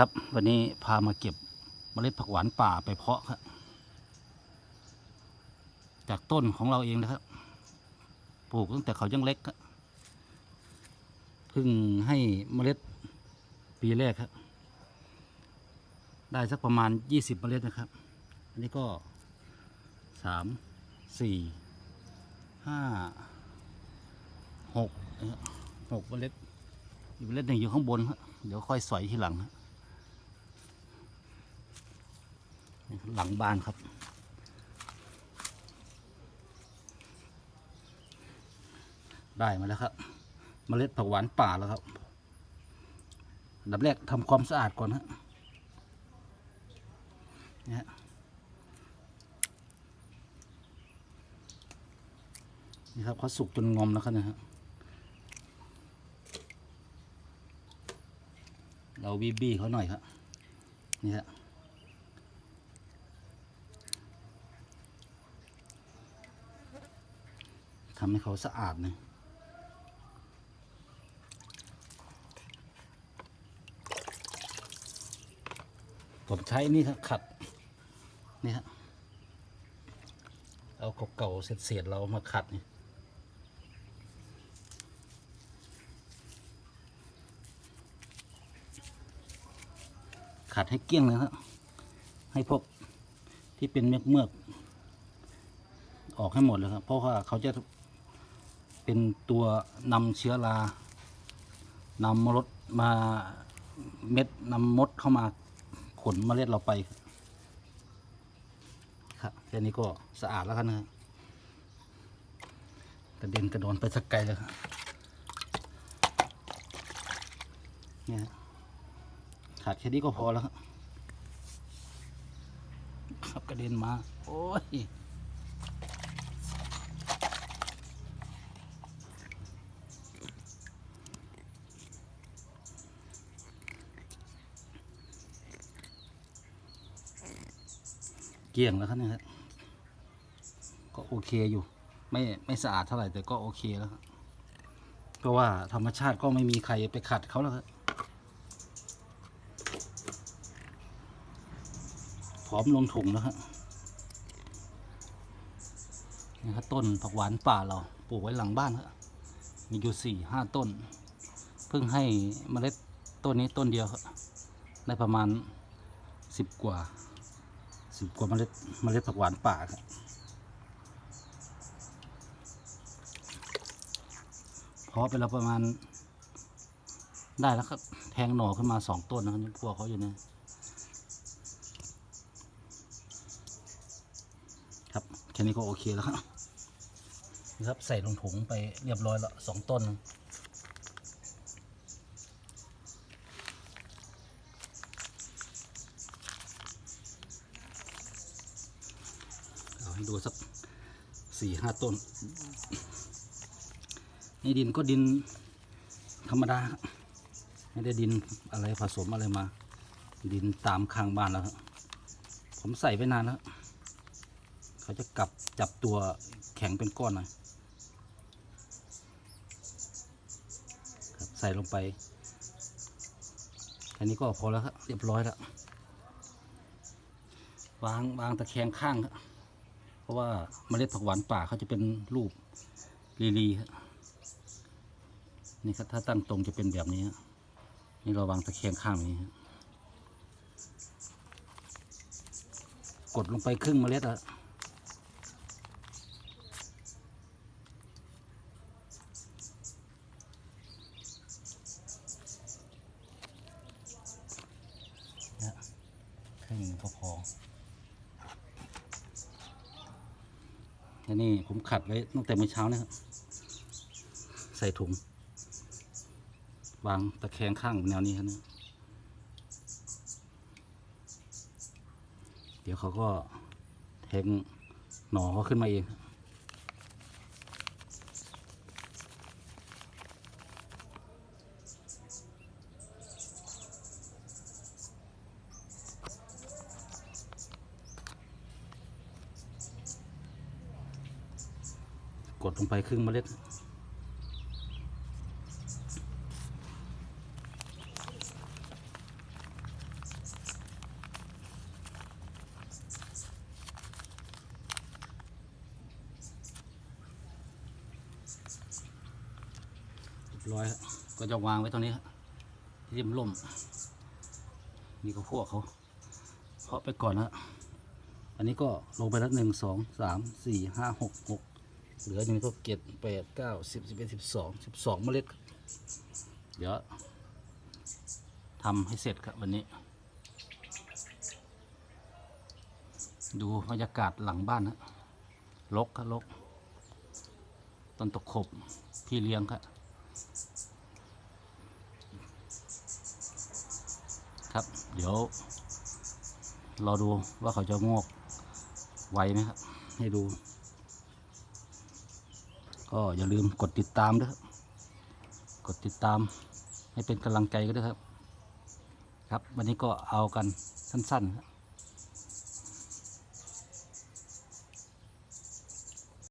ครับ วันนี้พามาเก็บเมล็ดผักหวานป่าไปเพาะครับ จากต้นของเราเองนะครับ ปลูกตั้งแต่เขายังเล็กครับเพิ่งให้เมล็ดปีแรกครับ ได้สักประมาณยี่สิบเมล็ดนะครับ อันนี้ก็สามสี่ห้าหกนะครับหกเมล็ดอีกเมล็ดหนึ่งอยู่ข้างบนครับเดี๋ยวค่อยสอยทีหลังครับนี่ครับ หลังบ้านครับ ได้มาแล้วครับเมล็ดผักหวานป่าแล้วครับดับแรกทำความสะอาดก่อนฮะนี่นี่ครับเขาสุกจนงอมแล้วครับนะฮะเราบีบีเขาหน่อยครับนี่ฮะำให้เขาสะอาดหน่อยผมใช้นี่ครับขัดนี่ฮะเอาเก่าๆเศษๆเรามาขัดนี่ขัดให้เกลี้ยงเลยครับให้พวกที่เป็นเมือกเมือกๆออกให้หมดเลยครับ เพราะว่าเขาจะ เป็นตัวนำเชื้อรานำมรดมาเม็ดนำมดเข้ามาขนเมล็ดเราไป ครับแค่นี้ก็สะอาดแล้วครับนะครับกระเด็นกระโดนไปสักไกลเลยครับเนี่ยฮะขาดแค่นี้ก็พอแล้วครับครับกระเด็นมา โอ้ย เกลี้ยงแล้วครับเนี่ยครับก็โอเคอยู่ ไม่ไม่สะอาดเท่าไหร่แต่ก็โอเคแล้วครับเพราะว่าธรรมชาติก็ไม่มีใครไปขัดเขาแล้วครับพร้อมลงถุงแล้วครับนี่ครับต้นผักหวานป่าเราปลูกไว้หลังบ้านครับมีอยู่สี่ห้าต้น เพิ่งให้เมล็ดต้นนี้ต้นเดียวครับได้ประมาณสิบกว่า สิบกว่าเมล็ดเมล็ดผักหวานป่าครับเพาะไปแล้วประมาณ ได้แล้วครับแทงหน่อขึ้นมาสองต้นนะครับพวกเขาอยู่เนะครับแค่นี้ก็โอเคแล้วครับครับใส่ลงถุงไปเรียบร้อยแล้วสองต้น เอาให้ ดูสักสี่ห้าต้น นี่ดินก็ดินธรรมดาไม่ได้ดินอะไรผสมอะไรมา ดินตามข้างบ้านแล้วผมใส่ไปนานแล้วเขาจะกลับจับตัวแข็งเป็นก้อนน่อยครับใส่ลงไปแค่นี้ก็พอแล้วครับ เรียบร้อยแล้ว วางวางตะแคงข้างครับ เพราะว่าเมล็ดผักหวานป่าเขาจะเป็นรูปลีลีนี่ครับถ้าตั้งตรงจะเป็นแบบนี้ นี่เราวางตะแคงข้างนี้กดลงไปครึ่งเมล็ดอะครึ่งก็พอ แล้วนี่ผมขัดไว้ตั้งแต่เมื่อเช้านะครับใส่ถุง วางตะแคงข้างแนวนี้ครับเนี่ยเดี๋ยวเขาก็แทงหน่อเขาขึ้นมาเอง กดลงไปครึ่งเมล็ด ร้อยก็จะวางไว้ตรงนี้ที่มันล่ม นี่ก็พวกเขาเพาะไปก่อนนะอันนี้ก็ลงไปแล้วหนึ่งสองสามสี่ห้าหกหก เหลือหนึ่งก็เจ็ดแปดเก้าสิบสิบเอ็ดสิบสองสิบสองเมล็ด เดี๋ยวทำให้เสร็จครับวันนี้ ดูบรรยากาศหลังบ้านนะลกครับลกต้นตะขบพี่เลี้ยงครับครับ เดี๋ยวรอดูว่าเขาจะงอกไวไหมครับ ให้ดู ก็อย่าลืมกดติดตามด้วยครับกดติดตามให้เป็นกำลังใจก็ด้วยครับ ครับ วันนี้ก็เอากันสั้นๆครับ